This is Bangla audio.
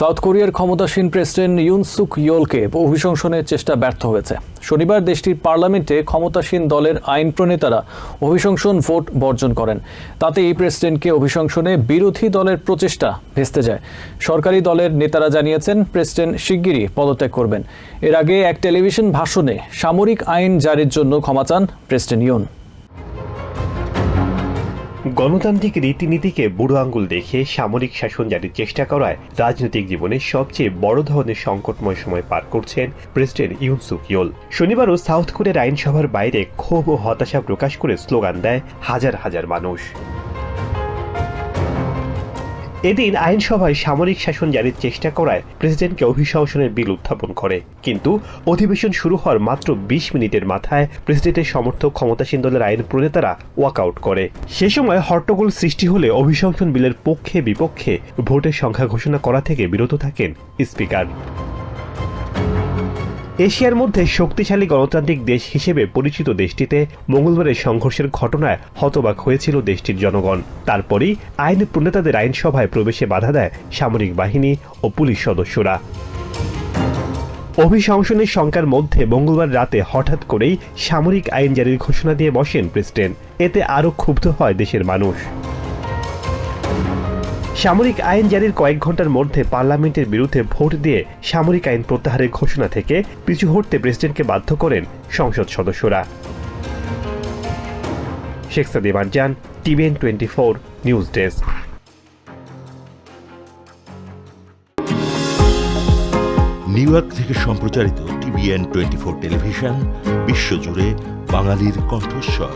সাউথ কোরিয়ার ক্ষমতাসীন প্রেসিডেন্ট ইউন সুক ইয়োলকে অভিশংসনের চেষ্টা ব্যর্থ হয়েছে। শনিবার দেশটির পার্লামেন্টে ক্ষমতাসীন দলের আইন প্রণেতারা অভিশংসন ভোট বর্জন করেন। তাতে এই প্রেসিডেন্টকে অভিশংসনে বিরোধী দলের প্রচেষ্টা ভেস্তে যায়। সরকারি দলের নেতারা জানিয়েছেন, প্রেসিডেন্ট শিগগিরই পদত্যাগ করবেন। এর আগে এক টেলিভিশন ভাষণে সামরিক আইন জারির জন্য ক্ষমা চান প্রেসিডেন্ট ইউন গণতান্ত্রিক রীতিনীতিকে বুড়ো আঙ্গুল দেখে সামরিক শাসন জারির চেষ্টা করায় রাজনৈতিক জীবনে সবচেয়ে বড় ধরনের সংকটময় সময় পার করছেন প্রেসিডেন্ট ইউন ইয়ল। শনিবারও সাউথ কোরিয়ার আইনসভার বাইরে ক্ষোভ ও হতাশা প্রকাশ করে স্লোগান দেয় হাজার হাজার মানুষ। এদিন আইনসভায় সামরিক শাসন জারির চেষ্টা করায় প্রেসিডেন্টকে অভিশংসনের বিল উত্থাপন করে। কিন্তু অধিবেশন শুরু হওয়ার মাত্র বিশ মিনিটের মাথায় প্রেসিডেন্টের সমর্থক ক্ষমতাসীন দলের আইন প্রণেতারা ওয়াকআউট করে। সে সময় হট্টগোল সৃষ্টি হলে অভিশংসন বিলের পক্ষে বিপক্ষে ভোটের সংখ্যা ঘোষণা করা থেকে বিরত থাকেন স্পিকার। এশিয়ার মধ্যে শক্তিশালী গণতান্ত্রিক দেশ হিসেবে পরিচিত দেশটিতে মঙ্গলবারের সংঘর্ষের ঘটনায় হতবাক হয়েছিল দেশটির জনগণ। তারপরই আইন প্রণেতাদের আইনসভায় প্রবেশে বাধা দেয় সামরিক বাহিনী ও পুলিশ সদস্যরা। অভিশংসনের শঙ্কার মধ্যে মঙ্গলবার রাতে হঠাৎ করেই সামরিক আইন জারির ঘোষণা দিয়ে বসেন প্রেসিডেন্ট। এতে আরও ক্ষুব্ধ হয় দেশের মানুষ। সামরিক আইন জারির কয়েক ঘণ্টার মধ্যে পার্লামেন্টের বিরুদ্ধে ভোট দিয়ে সামরিক আইন প্রত্যাহারের ঘোষণা থেকে পিছু হটতে প্রেসিডেন্টকে বাধ্য করেন সংসদ সদস্যরা। Sheikh Sadiman Jan TVN twenty four news desk. New York থেকে সম্প্রচারিত টিভিএন টোয়েন্টি ফোর টেলিভিশন, বিশ্বজুড়ে বাঙালির কণ্ঠস্বর।